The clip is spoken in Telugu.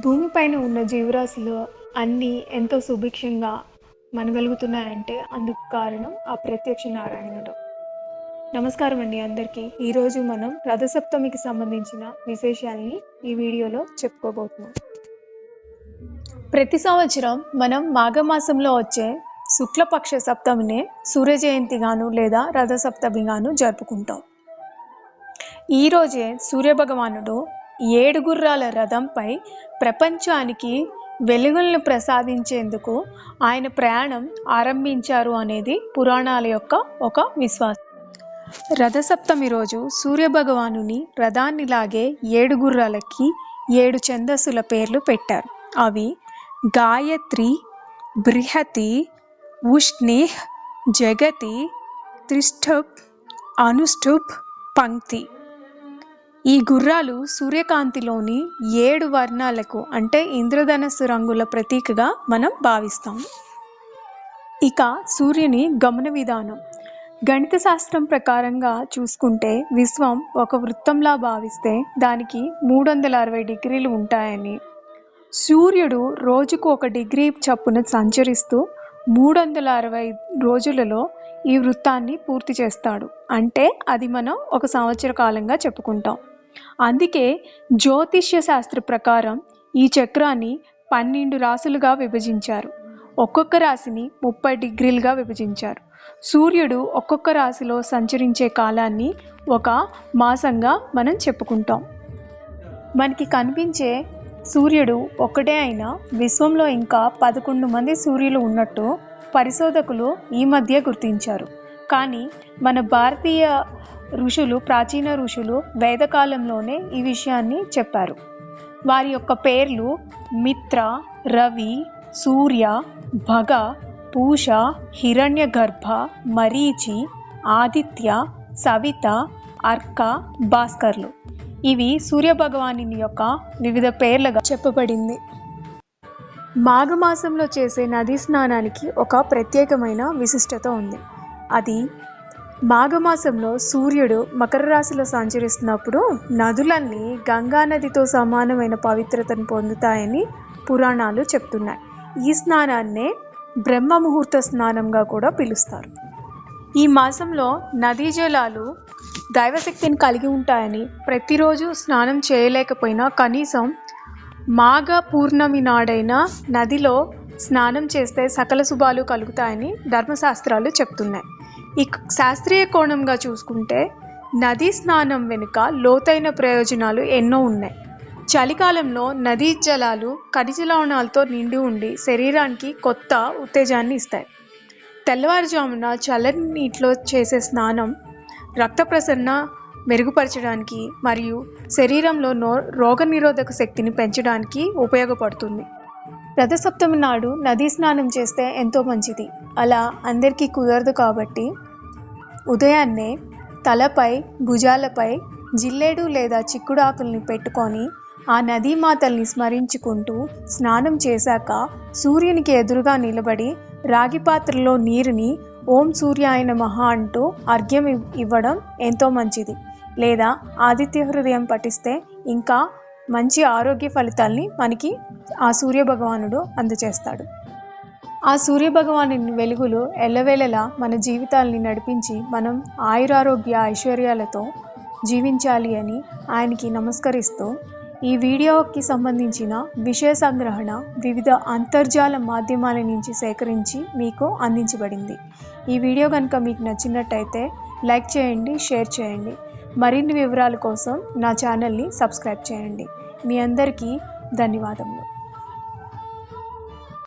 భూమిపైన ఉన్న జీవరాశులు అన్నీ ఎంతో సుభిక్షంగా మనగలుగుతున్నాయంటే అందుకు కారణం ఆ ప్రత్యక్ష నారాయణుడు. నమస్కారం అండి అందరికీ. ఈరోజు మనం రథసప్తమికి సంబంధించిన విశేషాలని ఈ వీడియోలో చెప్పుకోబోతున్నాం. ప్రతి సంవత్సరం మనం మాఘమాసంలో వచ్చే శుక్లపక్ష సప్తమినే సూర్య జయంతిగాను లేదా రథసప్తమిగాను జరుపుకుంటాం. ఈరోజే సూర్యభగవానుడు ఏడుగుర్రాల రథంపై ప్రపంచానికి వెలుగులను ప్రసాదించేందుకు ఆయన ప్రయాణం ఆరంభించారు అనేది పురాణాల యొక్క ఒక విశ్వాసం. రథసప్తమి రోజు సూర్యభగవానుని రథాన్ని లాగే ఏడు గుర్రాలకి ఏడు ఛందస్సుల పేర్లు పెట్టారు. అవి గాయత్రి బృహతి ఉష్ణిహ్ జగతి త్రిష్ఠుప్ అనుష్ఠుప్ పంక్తి. ఈ గుర్రాలు సూర్యకాంతిలోని ఏడు వర్ణాలకు అంటే ఇంద్రధనస్సు రంగుల ప్రతీకగా మనం భావిస్తాం. ఇక సూర్యుని గమన విధానం. గణిత శాస్త్రం ప్రకారంగా చూసుకుంటే విశ్వం ఒక వృత్తంలా భావిస్తే దానికి మూడు వందల అరవై డిగ్రీలు ఉంటాయని. సూర్యుడు రోజుకు ఒక డిగ్రీ చప్పున సంచరిస్తూ మూడు వందల అరవై రోజులలో ఈ వృత్తాన్ని పూర్తి చేస్తాడు. అంటే అది మనం ఒక సంవత్సర కాలంగా చెప్పుకుంటాం. అందుకే జ్యోతిష్య శాస్త్ర ప్రకారం ఈ చక్రాన్ని పన్నెండు రాసులుగా విభజించారు. ఒక్కొక్క రాశిని ముప్పై డిగ్రీలుగా విభజించారు. సూర్యుడు ఒక్కొక్క రాశిలో సంచరించే కాలాన్ని ఒక మాసంగా మనం చెప్పుకుంటాం. మనకి కనిపించే సూర్యుడు ఒకటే అయినా విశ్వంలో ఇంకా పదకొండు మంది సూర్యులు ఉన్నట్టు పరిశోధకులు ఈ మధ్య గుర్తించారు. కానీ మన భారతీయ ఋషులు ప్రాచీన ఋషులు వేదకాలంలోనే ఈ విషయాన్ని చెప్పారు. వారి యొక్క పేర్లు మిత్ర రవి సూర్య భగ పూష హిరణ్యగర్భ మరీచి ఆదిత్య సవిత అర్క భాస్కర్లు. ఇవి సూర్యభగవాని యొక్క వివిధ పేర్లుగా చెప్పబడింది. మాఘమాసంలో చేసే నదీ స్నానానికి ఒక ప్రత్యేకమైన విశిష్టత ఉంది. అది మాఘమాసంలో సూర్యుడు మకర రాశిలో సంచరిస్తున్నప్పుడు నదులన్నీ గంగా నదితో సమానమైన పవిత్రతను పొందుతాయని పురాణాలు చెప్తున్నాయి. ఈ స్నానాన్నే బ్రహ్మ ముహూర్త స్నానంగా కూడా పిలుస్తారు. ఈ మాసంలో నదీ జలాలు దైవశక్తిని కలిగి ఉంటాయని ప్రతిరోజు స్నానం చేయలేకపోయినా కనీసం మాఘ పూర్ణమి నాడైన నదిలో స్నానం చేస్తే సకల శుభాలు కలుగుతాయని ధర్మశాస్త్రాలు చెప్తున్నాయి. ఈ శాస్త్రీయ కోణంగా చూసుకుంటే నదీ స్నానం వెనుక లోతైన ప్రయోజనాలు ఎన్నో ఉన్నాయి. చలికాలంలో నదీ జలాలు ఖనిజ లవణాలతో నిండి ఉండి శరీరానికి కొత్త ఉత్తేజాన్ని ఇస్తాయి. తెల్లవారుజామున చల్లని నీటిలో చేసే స్నానం రక్త ప్రసరణ మెరుగుపరచడానికి మరియు శరీరంలో నో రోగనిరోధక శక్తిని పెంచడానికి ఉపయోగపడుతుంది. రథసప్తమి నాడు నదీ స్నానం చేస్తే ఎంతో మంచిది. అలా అందరికీ కుదరదు కాబట్టి ఉదయాన్నే తలపై భుజాలపై జిల్లేడు లేదా చిక్కుడు ఆకుల్ని పెట్టుకొని ఆ నదీమాతల్ని స్మరించుకుంటూ స్నానం చేశాక సూర్యునికి ఎదురుగా నిలబడి రాగి పాత్రలో నీరుని ఓం సూర్యాయన మహా అంటూ అర్ఘ్యం ఇవ్వడం ఎంతో మంచిది. లేదా ఆదిత్య హృదయం పఠిస్తే ఇంకా మంచి ఆరోగ్య ఫలితాల్ని మనకి ఆ సూర్య భగవానుడు అందచేస్తాడు. ఆ సూర్య భగవాని వెలుగులు ఎల్లవేళలా మన జీవితాల్ని నడిపించి మనం ఆయురారోగ్య ఐశ్వర్యాలతో జీవించాలి అని ఆయనకి నమస్కరిస్తూ ఈ వీడియోకి సంబంధించిన విషయ సంగ్రహణ వివిధ అంతర్జాల మాధ్యమాల నుంచి సేకరించి మీకు అందించబడింది. ఈ వీడియో కనుక మీకు నచ్చినట్టయితే లైక్ చేయండి షేర్ చేయండి. మరిన్ని వివరాల కోసం నా ఛానల్ని సబ్స్క్రైబ్ చేయండి. మీ అందరికీ ధన్యవాదములు.